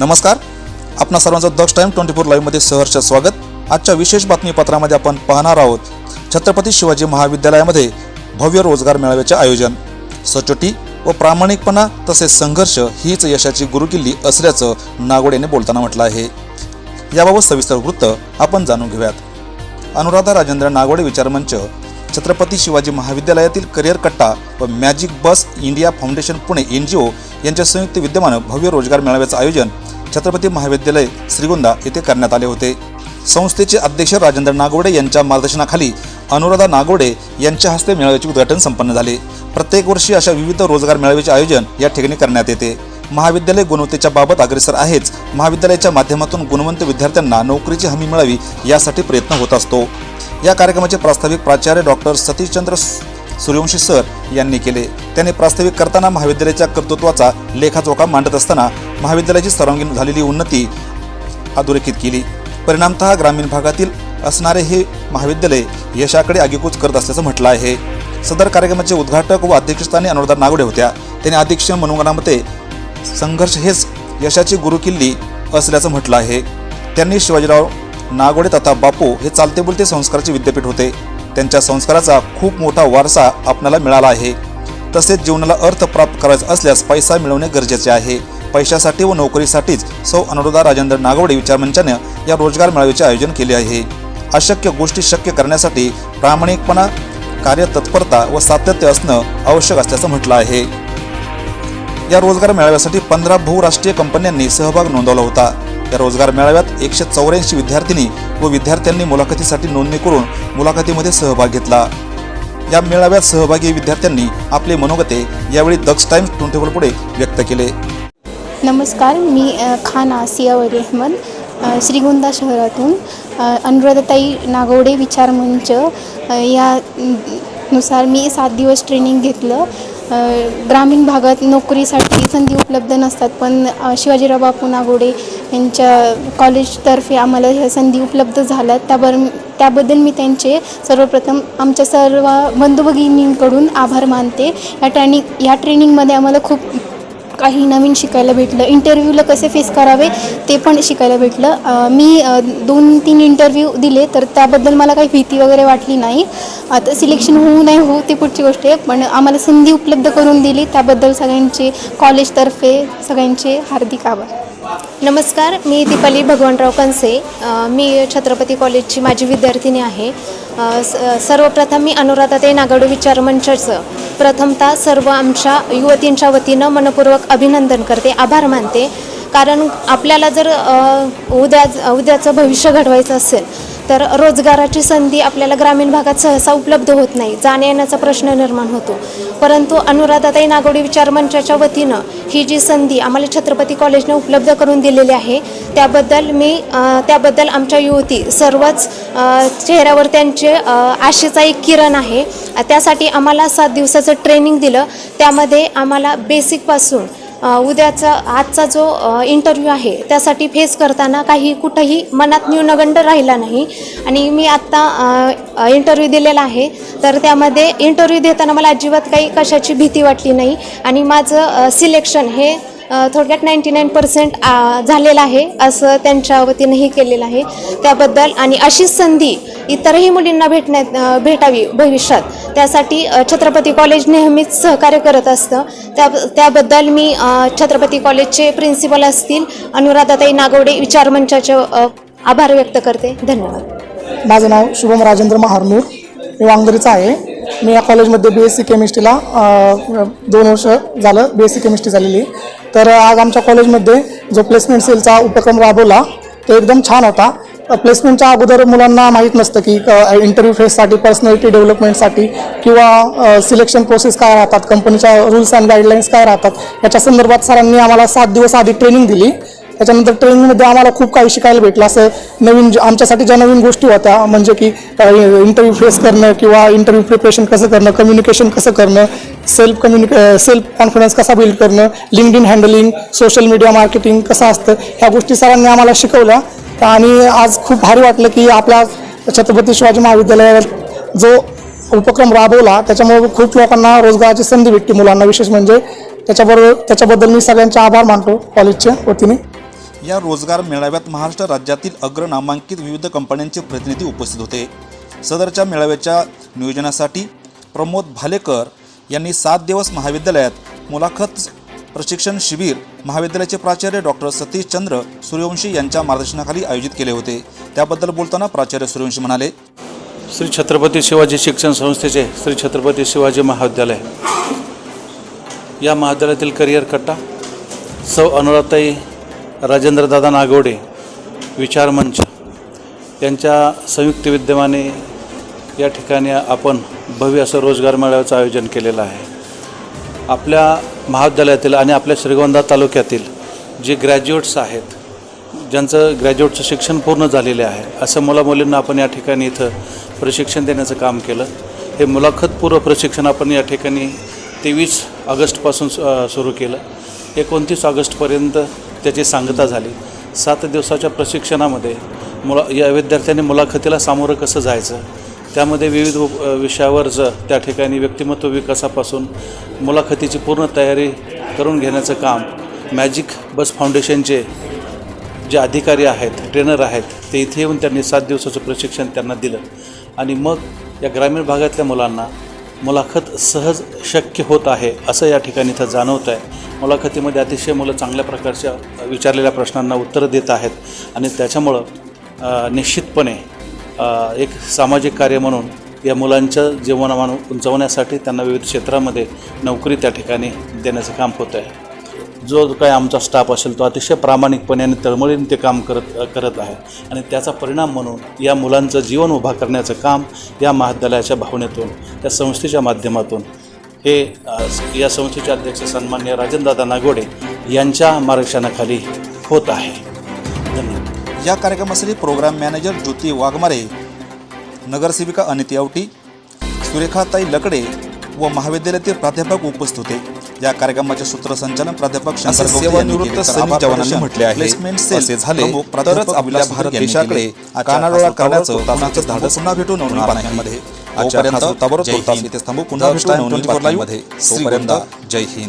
नमस्कार. आपणा सर्वांचं दक्ष टाईम ट्वेंटी फोर लाईव्हमध्ये सहर्ष स्वागत. आजच्या विशेष बातमीपत्रामध्ये आपण पाहणार आहोत छत्रपती शिवाजी महाविद्यालयामध्ये भव्य रोजगार मेळाव्याचे आयोजन. सचोटी व प्रामाणिकपणा तसेच संघर्ष हीच यशाची गुरुकिल्ली असल्याचं नागोड यांनी बोलताना म्हटलं आहे. याबाबत सविस्तर वृत्त आपण जाणून घेऊयात. अनुराधा राजेंद्र नागोडे विचारमंच छत्रपती शिवाजी महाविद्यालयातील करिअर कट्टा व magic bus India foundation Pune N G O यांच्या संयुक्त विद्यमानं भव्य रोजगार मेळाव्याचं आयोजन छत्रपती महाविद्यालय श्रीगोंदा येथे करण्यात आले होते. संस्थेचे अध्यक्ष राजेंद्र नागोडे यांच्या मार्गदर्शनाखाली अनुराधा नागोडे यांच्या हस्ते मेळाव्याचे उद्घाटन संपन्न झाले. प्रत्येक वर्षी अशा विविध रोजगार मेळाव्याचे आयोजन या ठिकाणी करण्यात येते. महाविद्यालय गुणवत्तेच्या बाबत अग्रेसर आहेच. महाविद्यालयाच्या माध्यमातून गुणवंत विद्यार्थ्यांना नोकरीची हमी मिळावी यासाठी प्रयत्न होत असतो. या कार्यक्रमाचे प्रास्ताविक प्राचार्य डॉक्टर सतीशचंद्र सूर्यवंशी सर यांनी केले. त्यांनी प्रास्ताविक करताना महाविद्यालयाच्या कर्तृत्वाचा लेखाचोखा मांडत असताना महाविद्यालयाची सर्वांगीण झालेली उन्नती अधोरेखित केली. परिणामतः ग्रामीण भागातील असणारे हे महाविद्यालय यशाकडे आगेकूच करत असल्याचं म्हटलं आहे. सदर कार्यक्रमाचे उद्घाटक व अध्यक्षस्थानी अनुराधा नागोडे होत्या. त्यांनी अध्यक्ष मनोगणामध्ये संघर्ष हेच यशाची गुरुकिल्ली असल्याचं म्हटलं आहे. त्यांनी शिवाजीराव नागोडे तथा बापू हे चालते बोलते संस्काराचे विद्यापीठ होते. त्यांच्या संस्काराचा खूप मोठा वारसा आपणाला मिळाला आहे. तसेच जीवनाला अर्थ प्राप्त करायचा असल्यास पैसा मिळवणे गरजेचे आहे. पैशासाठी व नोकरीसाठीच सौ अनुराधा राजेंद्र नागवडे विचारमंचाने या रोजगार मेळाव्याचे आयोजन केले आहे. अशक्य गोष्टी शक्य करण्यासाठी प्रामाणिकपणा कार्यतत्परता व सातत्य असणं आवश्यक असल्याचं म्हटलं आहे. या रोजगार मेळाव्यासाठी पंधरा बहुराष्ट्रीय कंपन्यांनी सहभाग नोंदवला होता. या रोजगार मेळाव्यात एकशे चौऱ्याऐंशी विद्यार्थिनी व विद्यार्थ्यांनी मुलाखतीसाठी नोंदणी करून मुलाखतीमध्ये सहभाग घेतला. या मेळाव्यात सहभागी विद्यार्थ्यांनी आपले मनोगते यावेळी दक्ष टाइम्स ट्वेंटी पुढे व्यक्त केले. नमस्कार मी खान आसिया वरी अहमद श्रीगोंदा शहरातून अनुराधाताई नागवडे विचार मंच या नुसार मी सात दिवस ट्रेनिंग घेतलं. ग्रामीण भागात नोकरीसाठी संधी उपलब्ध नसतात पण शिवाजीराव बापू नागोडे यांच्या कॉलेजतर्फे आम्हाला ह्या संधी उपलब्ध झाल्या त्याबर त्याबद्दल मी त्यांचे सर्वप्रथम आमच्या सर्व बंधू भगिनींकडून आभार मानते. या ट्रेनिंग या ट्रेनिंगमध्ये आम्हाला खूप काही नवीन शिकायला भेटलं. इंटरव्ह्यूला कसे फेस करावे ते पण शिकायला भेटलं. मी दोन तीन इंटरव्ह्यू दिले तर त्याबद्दल मला काही भीती वगैरे वाटली नाही. आता सिलेक्शन होऊ नाही होऊ ती पुढची गोष्ट आहे. पण आम्हाला संधी उपलब्ध करून दिली. त्याबद्दल सगळ्यांचे कॉलेजतर्फे सगळ्यांचे हार्दिक आभार. नमस्कार मी दीपाली भगवानराव कनसे मी छत्रपती कॉलेजची माझी विद्यार्थिनी आहे. स- सर्वप्रथम मी अनुराधाताई नागाडू विचार मंचाचं प्रथमतः सर्व आमच्या युवतींच्या वतीनं मनपूर्वक अभिनंदन करते. आभार मानते. कारण आपल्याला जर उद्या उद्याचं भविष्य घडवायचं असेल तर रोजगाराची संधी आपल्याला ग्रामीण भागात सहसा उपलब्ध होत नाही जाण्या येण्याचा प्रश्न निर्माण होतो. परंतु अनुराधाताई नागोडी विचार मंचाच्या वतीनं ही जी संधी आम्हाला छत्रपती कॉलेजने उपलब्ध करून दिलेली आहे त्याबद्दल मी त्याबद्दल आमच्या युवती सर्वच चेहऱ्यावर त्यांचे आशेचा एक किरण आहे. त्यासाठी आम्हाला सात दिवसाचं ट्रेनिंग दिलं. त्यामध्ये आम्हाला बेसिकपासून उद्याचा आजचा जो इंटरव्ह्यू आहे त्यासाठी फेस करताना काही कुठंही मनात न्यूनगंड राहिला नाही. आणि मी आत्ता इंटरव्ह्यू दिलेला आहे. तर त्यामध्ये इंटरव्ह्यू देताना मला अजिबात काही कशाची भीती वाटली नाही. आणि माझं सिलेक्शन हे थोडक्यात नाईंटी नाईन पर्सेंट झालेलं आहे असं त्यांच्या वतीनंही केलेलं आहे. त्याबद्दल आणि अशी संधी इतरही मुलींना भेटण्यात भेटावी भविष्यात. त्यासाठी छत्रपती कॉलेज नेहमीच सहकार्य करत असतं. त्या त्याबद्दल मी छत्रपती कॉलेजचे प्रिन्सिपल असतील अनुराधाताई नागवडे विचार मंचाचे आभार व्यक्त करते. धन्यवाद. माझं नाव शुभम राजेंद्र महारनूर. मी वांगदरीचा आहे. मी या कॉलेजमध्ये बी एस सी केमिस्ट्रीला दोन वर्ष झालं बी एस सी केमिस्ट्री झालेली. तर आज आमच्या कॉलेजमध्ये जो प्लेसमेंट सेलचा उपक्रम राबवला तो एकदम छान होता. प्लेसमेंटच्या अगोदर मुलांना माहीत नसतं की इंटरव्ह्यू फेससाठी पर्सनॅलिटी डेव्हलपमेंटसाठी किंवा सिलेक्शन प्रोसेस काय राहतात कंपनीच्या रूल्स अँड गाईडलाईन्स काय राहतात याच्या संदर्भात सरांनी आम्हाला सात दिवस आधी ट्रेनिंग दिली. त्याच्यानंतर ट्रेनिंगमध्ये आम्हाला खूप काही शिकायला भेटलं. असं नवीन आमच्यासाठी ज्या नवीन गोष्टी होत्या म्हणजे की इंटरव्ह्यू फेस करणं किंवा इंटरव्ह्यू प्रिपरेशन कसं करणं कम्युनिकेशन कसं करणं सेल्फ कम्युनिके सेल्फ कॉन्फिडन्स कसा बिल्ड करणं LinkedIn handling social media marketing कसं असतं ह्या गोष्टी सरांनी आम्हाला शिकवल्या. आणि आज खूप भारी वाटलं की आपल्या छत्रपती शिवाजी महाविद्यालयात जो उपक्रम राबवला त्याच्यामुळे खूप लोकांना रोजगाराची संधी भेटते मुलांना. विशेष म्हणजे त्याच्याबरोबर त्याच्याबद्दल मी सगळ्यांचे आभार मानतो कॉलेजच्या वतीने. या रोजगार मेळाव्यात महाराष्ट्र राज्यातील अग्रनामांकित विविध कंपन्यांचे प्रतिनिधी उपस्थित होते. सदरच्या मेळाव्याच्या नियोजनासाठी प्रमोद भालेकर यांनी सात दिवस महाविद्यालयात मुलाखत प्रशिक्षण शिबिर महाविद्यालयाचे प्राचार्य डॉक्टर सतीश चंद्र सूर्यवंशी यांच्या मार्गदर्शनाखाली आयोजित केले होते. त्याबद्दल बोलताना प्राचार्य सूर्यवंशी म्हणाले श्री छत्रपती शिवाजी शिक्षण संस्थेचे श्री छत्रपती शिवाजी महाविद्यालय. या महाविद्यालयातील करिअर कट्टा सौ अनुराताई राजेंद्रदादा नागवडे विचारमंच यांच्या संयुक्त विद्यमाने या ठिकाणी आपण भव्य असं रोजगार मेळाव्याचं आयोजन केलेलं आहे. आपल्या महाविद्यालयातील आणि आपल्या श्रीगोंदा तालुक्यातील जे ग्रॅज्युएट्स आहेत ज्यांचं ग्रॅज्युएटचं शिक्षण पूर्ण झालेले आहे असं मुलामुलींना आपण या ठिकाणी इथं प्रशिक्षण देण्याचं काम केलं. हे मुलाखतपूर्व प्रशिक्षण आपण या ठिकाणी तेवीस ऑगस्टपासून सु- सुरू केलं. एकोणतीस ऑगस्टपर्यंत त्याची सांगता झाली सात दिवसाच्या प्रशिक्षणामध्ये मुला या विद्यार्थ्यांनी मुलाखतीला सामोरं कसं जायचं? त्यामध्ये विविध विषयावरचं त्या ठिकाणी व्यक्तिमत्व विकासापासून मुलाखतीची पूर्ण तयारी करून घेण्याचं काम मॅजिक बस फाउंडेशनचे जे अधिकारी आहेत ट्रेनर आहेत ते इथे येऊन त्यांनी सात दिवसाचं प्रशिक्षण त्यांना दिलं. आणि मग या ग्रामीण भागातल्या मुलांना मुलाखत सहज शक्य होत आहे असं या ठिकाणी इथं जाणवत आहे मुलाखतीमध्ये अतिशय मुलं चांगल्या प्रकारच्या विचारलेल्या प्रश्नांना उत्तरं देत आहेत आणि त्याच्यामुळं निश्चितपणे एक सामाजिक कार्य म्हणून या मुलांच्या जीवनमान उंचवण्यासाठी त्यांना विविध क्षेत्रामध्ये नोकरी त्या ठिकाणी देण्याचं काम होतं आहे. जो काय आमचा स्टाफ असेल तो अतिशय प्रामाणिकपणे आणि तळमळीने ते काम करत करत आहे आणि त्याचा परिणाम म्हणून या मुलांचं जीवन उभा करण्याचं काम या महाविद्यालयाच्या भावनेतून त्या संस्थेच्या माध्यमातून हे या संस्थेचे अध्यक्ष सन्मान्य राजेंद्रदादा नागोडे यांच्या मार्गदर्शनाखाली होत आहे. धन्यवाद. या कार्यक्रमासाठी प्रोग्राम मॅनेजर ज्योती वाघमारे नगरसेविका अनिती आवटी सुरेखाताई लकडे व महाविद्यालयातील प्राध्यापक उपस्थित होते. या कार्यक्रमाचे सूत्रसंचालन प्राध्यापक शंकर. तर सैनिक जवानांनी म्हटले आहे, प्लेसमेंट सेल झाले तरच प्राध्यापक आपल्या भारत देशाकडे. कानाडोळा करण्याचं धाडस पुन्हा भेटू नवीन होणार बातम्यांमध्ये आजच्या तोपर्यंत जय हिंद. पुन्हा भेटू टाइम नवनवीन 24 लाईव्ह. बातम्यांमध्ये श्रीगोंदा. तोपर्यंत जय हिंद